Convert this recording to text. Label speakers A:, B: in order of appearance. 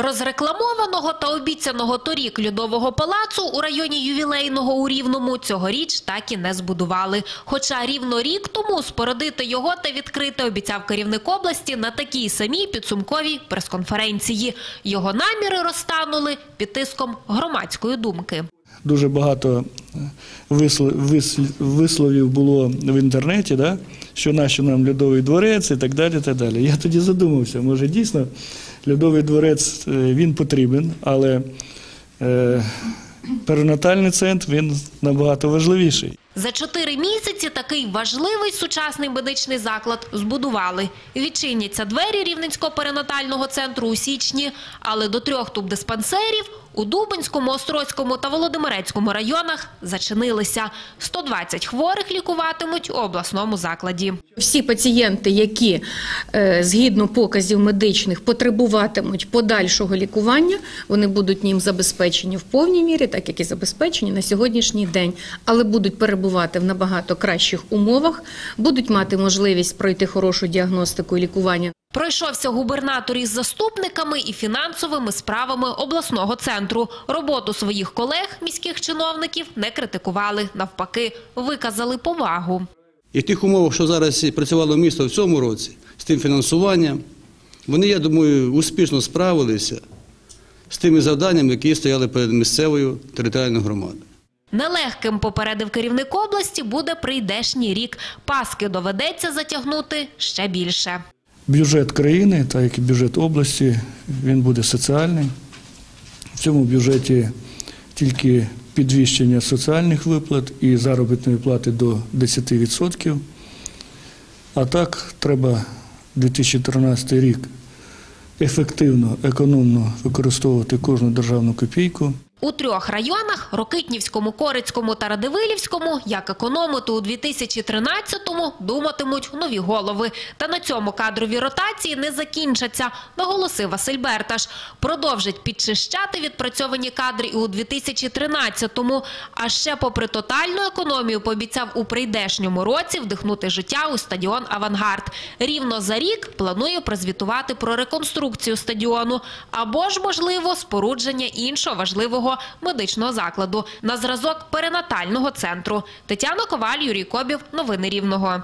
A: Розрекламованого та обіцяного торік льодового палацу у районі ювілейного у Рівному цьогоріч так і не збудували. Хоча рівно рік тому спородити його та відкрити обіцяв керівник області на такій самій підсумковій прес-конференції. Його наміри розтанули під тиском громадської думки.
B: Дуже багато висловів було в інтернеті, да? що нащо нам льодовий дворець і так далі. Так далі. Я тоді задумався, може дійсно льодовий дворець е, він потрібен, але е, перинатальний центр він набагато важливіший.
A: За чотири місяці такий важливий сучасний медичний заклад збудували. Відчиняться двері Рівненського перинатального центру у січні, але до трьох тубдиспансерів у Дубинському, Острозькому та Володимирецькому районах зачинилися. 120 хворих лікуватимуть у обласному закладі.
C: Всі пацієнти, які е, згідно показів медичних потребуватимуть подальшого лікування, вони будуть ним забезпечені в повній мірі, так як і забезпечені на сьогоднішній день, але будуть перебувати в набагато кращих умовах, будуть мати можливість пройти хорошу діагностику і лікування.
A: Пройшовся губернатор із заступниками і фінансовими справами обласного центру. Роботу своїх колег, міських чиновників, не критикували. Навпаки, виказали повагу.
D: І в тих умовах, що зараз працювало місто в цьому році, з тим фінансуванням, вони, я думаю, успішно справилися з тими завданнями, які стояли перед місцевою територіальною громадою.
A: Нелегким попередив керівник області буде прийдешній рік. Паски доведеться затягнути ще більше.
B: Бюджет країни, так як і бюджет області, він буде соціальний. В цьому бюджеті тільки підвищення соціальних виплат і заробітної плати до 10%. А так треба 2013 рік ефективно, економно використовувати кожну державну копійку.
A: У трьох районах – Рокитнівському, Корицькому та Радивилівському, як економити у 2013-му, думатимуть нові голови. Та на цьому кадрові ротації не закінчаться, наголосив Василь Берташ. Продовжить підчищати відпрацьовані кадри і у 2013-му. А ще попри тотальну економію пообіцяв у прийдешньому році вдихнути життя у стадіон «Авангард». Рівно за рік планує прозвітувати про реконструкцію стадіону або ж, можливо, спорудження іншого важливого медичного закладу на зразок перинатального центру. Тетяна Коваль, Юрій Кобів. Новини Рівного.